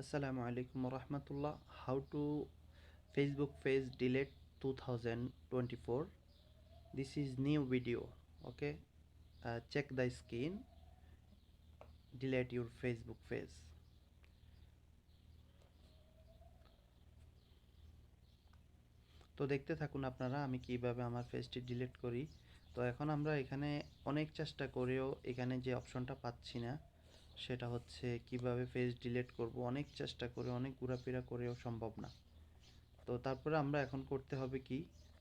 আসসালামু আলাইকুম রহমতুল্লাহ। How to Facebook page delete two thousand this is new video okay check the screen delete your Facebook page তো দেখতে থাকুন আপনারা, আমি কীভাবে আমার ফেজটি ডিলেট করি। তো এখন আমরা এখানে অনেক চেষ্টা করেও এখানে যে অপশনটা পাচ্ছি না সেটা হচ্ছে কীভাবে পেজ ডিলিট করব, অনেক চেষ্টা করে, অনেক ঘোরাফেরা করেও সম্ভব না। তো তারপরে আমরা এখন করতে হবে কি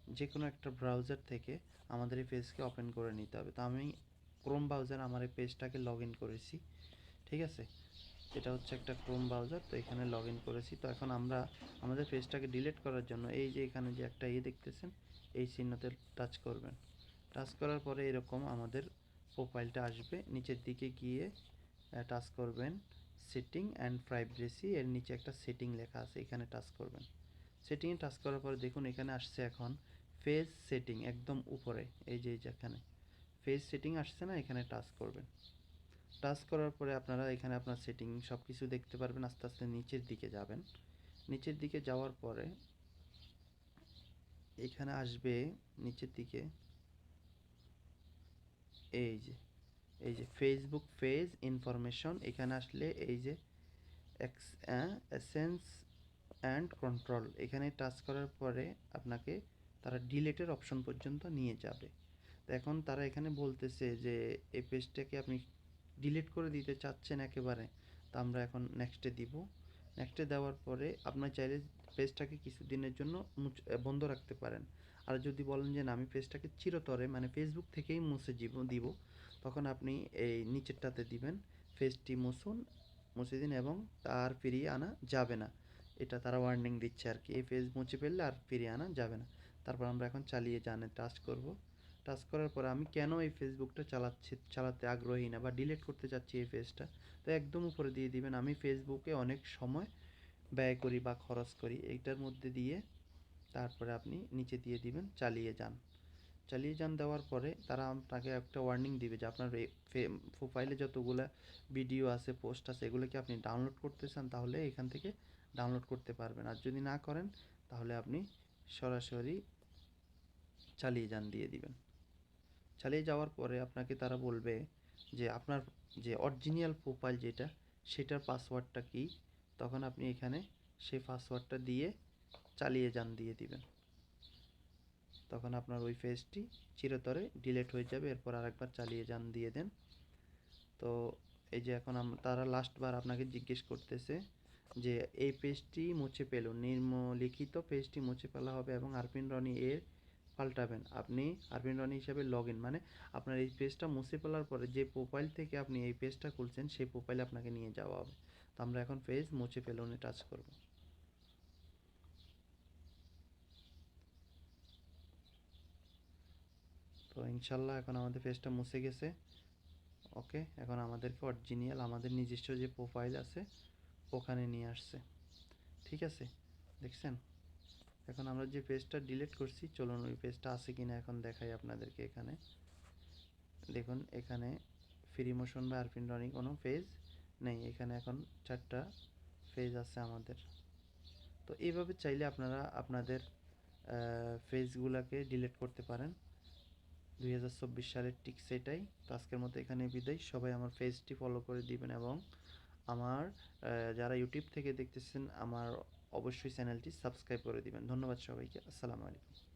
যে কোনো একটা ব্রাউজার থেকে আমাদের এই পেজকে ওপেন করে নিতে হবে। তো আমি ক্রোম ব্রাউজার আমার এই পেজটাকে লগ ইন করেছি, ঠিক আছে? এটা হচ্ছে একটা ক্রোম ব্রাউজার তো এখানে লগ ইন করেছি। তো এখন আমরা আমাদের পেজটাকে ডিলিট করার জন্য এই যে এখানে যে একটা ইয়ে দেখতেছেন, এই চিহ্নতে টাচ করবেন। টাচ করার পরে এরকম আমাদের প্রোফাইলটা আসবে, নিচের দিকে গিয়ে টাচ করবেন সেটিং অ্যান্ড প্রাইভেসি এর নিচে একটা সেটিং লেখা আছে, এখানে টাচ করবেন। সেটিংয়ে টাচ করার পরে দেখুন এখানে আসছে এখন ফেজ সেটিং একদম উপরে, এই যে যেখানে ফেজ সেটিং আসছে না, এখানে টাচ করবেন। টাচ করার পরে আপনারা এখানে আপনার সেটিং সব কিছু দেখতে পারবেন, আস্তে আস্তে নিচের দিকে যাবেন। নিচের দিকে যাওয়ার পরে এখানে আসবে নিচের দিকে, এই যে। এই যে ফেসবুক পেজ ইনফরমেশন এখানে আসলে এই যে এসেন্স অ্যান্ড কন্ট্রোল এখানে টাচ করার পরে আপনাকে তারা ডিলেটের অপশন পর্যন্ত নিয়ে যাবে। তো এখন তারা এখানে বলতেছে যে, এই পেজটাকে আপনি ডিলিট করে দিতে চাচ্ছেন একেবারে, তো আমরা এখন নেক্সটে দিব। নেক্সটে দেওয়ার পরে আপনার চাইলে পেজটাকে কিছুদিনের জন্য বন্ধ রাখতে পারেন। আর যদি বলেন যে, না, আমি পেজটাকে চিরতরে মানে ফেসবুক থেকেই মুছে দিব দিব তখন আপনি এই নিচেরটাতে দিবেন ফেসটি মুছুন, মুছে দিন এবং তার ফিরিয়ে আনা যাবে না। এটা তারা ওয়ার্নিং দিচ্ছে আর কি এই ফেজ মুছে ফেললে আর ফিরিয়ে আনা যাবে না। তারপর আমরা এখন চালিয়ে জানে টাচ করব। টাচ করার পর আমি কেন এই ফেসবুকটা চালাচ্ছি, চালাতে আগ্রহী না বা ডিলিট করতে চাচ্ছি এই পেজটা তো একদম উপরে দিয়ে দিবেন। আমি ফেসবুকে অনেক সময় ব্যয় করি বা খরচ করি। এইটার মধ্যে দিয়ে তারপরে আপনি নিচে দিয়ে দিবেন, চালিয়ে যান। চালিয়ে যান দেওয়ার পরে তারা আপনাকে একটা ওয়ার্নিং দিবে যে আপনার প্রোফাইলে যতগুলো ভিডিও আছে পোস্ট আছে, এগুলোকে আপনি ডাউনলোড করতে চান, তাহলে এখান থেকে ডাউনলোড করতে পারবেন। আর যদি না করেন, তাহলে আপনি সরাসরি চালিয়ে যান, দিয়ে দিবেন। চালিয়ে যাওয়ার পরে আপনাকে তারা বলবে যে আপনার যে অরিজিনাল প্রোফাইল যেটা, সেটার পাসওয়ার্ডটা কি? তখন আপনি এখানে সেই পাসওয়ার্ডটা দিয়ে চালিয়ে যান, দিয়ে দিবেন। তখন আপনার ওই পেজটি চিরতরে ডিলেট হয়ে যাবে, এরপর আরেকবার চালিয়ে যান, দিয়ে দেন। তো এই যে এখন তারা লাস্টবার আপনাকে জিজ্ঞেস করতেছে যে, এই পেজটি মুছে পেল, নিম্নলিখিত পেজটি মুছে ফেলা হবে এবং আরপিন রনি এর পাল্টাবেন। আপনি আরপিন রনি হিসাবে লগ মানে আপনার এই পেজটা মুছে ফেলার পরে যে প্রোফাইল থেকে আপনি এই পেজটা খুলছেন, সেই প্রোফাইলে আপনাকে নিয়ে যাওয়া হবে। তো আমরা এখন পেজ মুছে ফেলুনে টাচ করব। তো ইনশাল্লাহ এখন আমাদের পেজটা মুছে গেছে। ওকে এখন আমাদেরকে অরিজিনাল আমাদের নিজস্ব যে প্রোফাইল আছে, ওখানে নিয়ে আসছে। ঠিক আছে? দেখছেন? এখন আমরা যে পেজটা ডিলিট করছি, চলুন ওই পেজটা আছে কিনা এখন দেখাই আপনাদেরকে এখানে। দেখুন, এখানে ফ্রি মোশন বা আরপিন রনিং কোনো পেজ নেই। এখানে এখন চারটা পেজ আছে আমাদের। তো এইভাবে চাইলে আপনারা আপনাদের পেজগুলোকে ডিলিট করতে পারেন। দুই হাজার চব্বিশ সালের ঠিক সেটাই। তো আজকের মতো এখানে বিদায়। সবাই আমার পেজটি ফলো করে দিবেন এবং আমার যারা ইউটিউব থেকে দেখতেছেন, আমার অবশ্যই চ্যানেলটি সাবস্ক্রাইব করে দিবেন। ধন্যবাদ সবাইকে। আসসালামু আলাইকুম।